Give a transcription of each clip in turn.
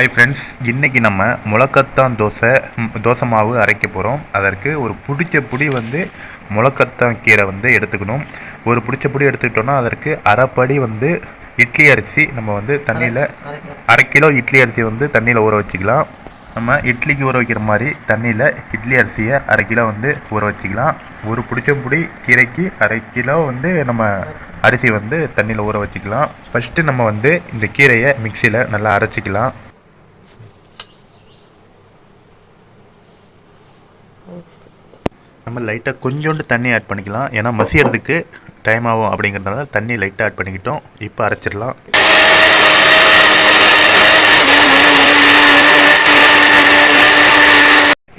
Hi friends இன்றைக்கி நம்ம முளக்கத்தான் தோசை தோசை மாவு அரைக்க போகிறோம் அதற்கு ஒரு பிடிச்ச புடி வந்து முளக்கத்தான் கீரை வந்து எடுத்துக்கணும். ஒரு பிடிச்ச புடி எடுத்துக்கிட்டோம்னா அதற்கு அரைப்படி வந்து இட்லி அரிசி நம்ம வந்து தண்ணியில் அரை கிலோ இட்லி அரிசி வந்து தண்ணியில் ஊற வச்சுக்கலாம். நம்ம இட்லிக்கு ஊற வைக்கிற மாதிரி தண்ணியில் இட்லி அரிசியை அரை கிலோ வந்து ஊற வச்சுக்கலாம். ஒரு பிடிச்ச புடி கீரைக்கு அரை கிலோ வந்து நம்ம அரிசி வந்து தண்ணியில் ஊற வச்சுக்கலாம். ஃபஸ்ட்டு நம்ம வந்து இந்த கீரையை மிக்சியில் நல்லா அரைச்சிக்கலாம். நம்ம லைட்டாக கொஞ்சோண்டு தண்ணி ஆட் பண்ணிக்கலாம். ஏன்னா மசியறதுக்கு டைம் ஆகும் அப்படிங்கிறதுனால தண்ணி லைட்டாக ஆட் பண்ணிக்கிட்டோம். இப்போ அரைச்சிடலாம்.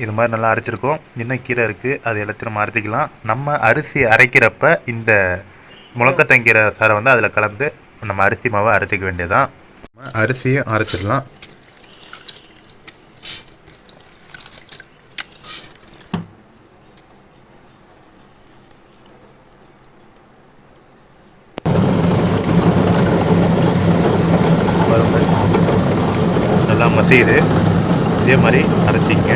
இது மாதிரி நல்லா அரைச்சிருக்கோம். இன்னும் கீரை இருக்குது அது எல்லாத்தையும் நம்ம அரைச்சிக்கலாம். நம்ம அரிசி அரைக்கிறப்ப இந்த முளக்கத்தங்கீரை சாரை வந்து அதில் கலந்து நம்ம அரிசி மாவை அரைச்சிக்க வேண்டியதான் அரிசியும் அரைச்சிடலாம். நல்லா மசியுது இதே மாதிரி அரைச்சிங்க.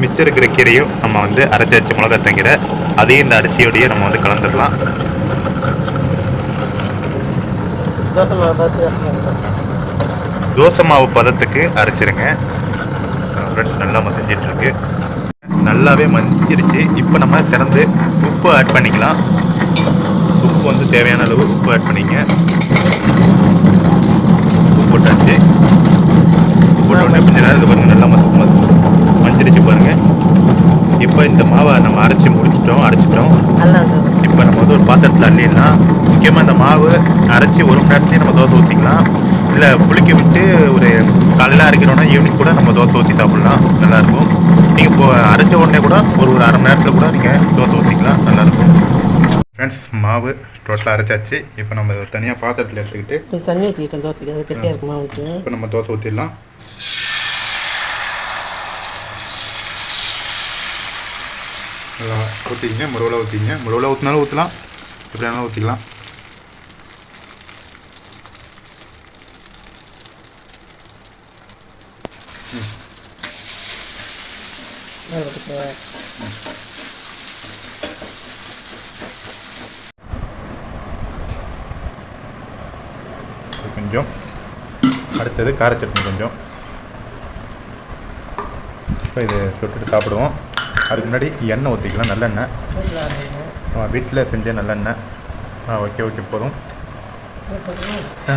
மிச்சம் இருக்கிற கீரையும் நம்ம வந்து அரைச்சி வச்ச மிளகாத்தங்கீரை அதையும் இந்த அரிசியோடய நம்ம வந்து கலந்துடலாம். தோசை மாவு பதத்துக்கு அரைச்சிருங்க. ஃப்ரெண்ட்ஸ் நல்லா மசிஞ்சிட்டு இருக்கு நல்லாவே மஞ்சிருச்சு இப்போ நம்ம திறந்து உப்பு ஆட் பண்ணிக்கலாம். உப்பு வந்து தேவையான அளவு உப்பு ஆட் பண்ணிங்க. உப்பு போட்டாச்சு. உப்பு போட்ட உடனே கொஞ்ச நேரம் இது பாருங்க நல்லா மச மச மஞ்சிருச்சு பாருங்க. இப்போ இந்த மாவை நம்ம அரைச்சி முடிச்சிட்டோம் அரைச்சிட்டோம். இப்போ நம்ம வந்து ஒரு பாத்திரத்தில் அள்ளிடலாம். முக்கியமாக இந்த மாவு அரைச்சி ஒரு மணி நேரத்துலேயே நம்ம தோசை ஊற்றிக்கலாம் இல்லை புளிக்க விட்டு ஒரு காலையில் அரைக்கிறோன்னா ஈவினிங் கூட நம்ம தோசை ஊற்றி சாப்பிட்லாம். நல்லாயிருக்கும் நீங்கள் இப்போ அரைச்ச உடனே கூட ஒரு ஒரு அரை மணி நேரத்தில் கூட நீங்கள் தோசை ஊற்றிக்கலாம் நல்லாயிருக்கும் ஃப்ரெண்ட்ஸ் மாவு டோட்டலாக அரைச்சாச்சு. இப்போ நம்ம இதை தனியாக பாத்திரத்தில் எடுத்துக்கிட்டு தண்ணி ஊற்றிக்கிட்டேன் தோசைக்கு அது கெட்டியாக இருக்குமா இப்போ நம்ம தோசை ஊற்றிடலாம் நல்லா ஊற்றிக்கிங்க முருவில் ஊற்றிங்க முருவில் ஊற்றினாலும் ஊற்றலாம் எப்படி வேணாலும் ஊற்றிக்கலாம் இது கொஞ்சம். அடுத்தது கார சட்னி கொஞ்சம். இப்போ இது தொட்டுட்டு சாப்பிடுவோம். அதுக்கு முன்னாடி எண்ணெய் ஊற்றிக்கலாம் நல்லெண்ணெய். வீட்டில் செஞ்ச நல்லெண்ணெய். ஆ ஓகே ஓகே போதும்.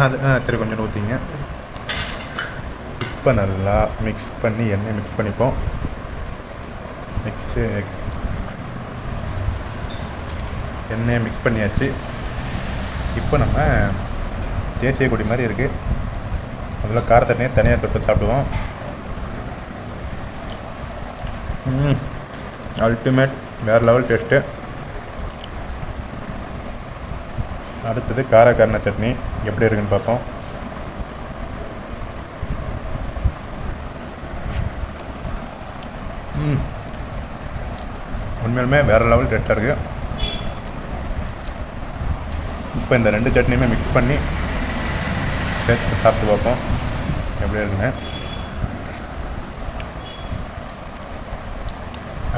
அது ஆ சரி கொஞ்சம் ஊற்றிங்க இப்போ நல்லா மிக்ஸ் பண்ணி எண்ணெய் மிக்ஸ் பண்ணிப்போம். மிக்ஸு எண்ணெயை மிக்ஸ் பண்ணியாச்சு. இப்போ நம்ம தேசிய கொடி மாதிரி இருக்குது அதில் கார தனியாக தொட்டு சாப்பிடுவோம். அல்டிமேட் வேறு லெவல் டேஸ்ட்டு அடுத்தது கார சட்னி. எப்படி இருக்குன்னு பார்ப்போம். ம். உண்மையிலுமே வேறு லெவல் டேஸ்ட்டாக இருக்குது இப்போ இந்த ரெண்டு சட்னியுமே மிக்ஸ் பண்ணி சேர்த்து சாப்பிட்டு பார்ப்போம். எப்படி இருக்குன்னு.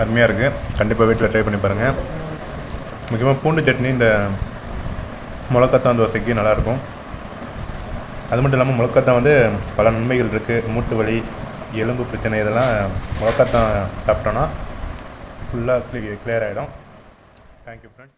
அருமையாக இருக்குது கண்டிப்பாக வீட்டில் ட்ரை பண்ணி பாருங்கள் முக்கியமாக பூண்டு சட்னி இந்த முளக்கத்தான் தோசைக்கு நல்லாயிருக்கும். அது மட்டும் இல்லாமல் முளக்கத்தான் வந்து பல நன்மைகள் இருக்குது மூட்டு வலி எலும்பு பிரச்சனை இதெல்லாம் முளக்கத்தான் சாப்பிட்டோன்னா ஃபுல்லாக கிளியர் ஆகிடும் தேங்க்யூ ஃப்ரெண்ட்ஸ்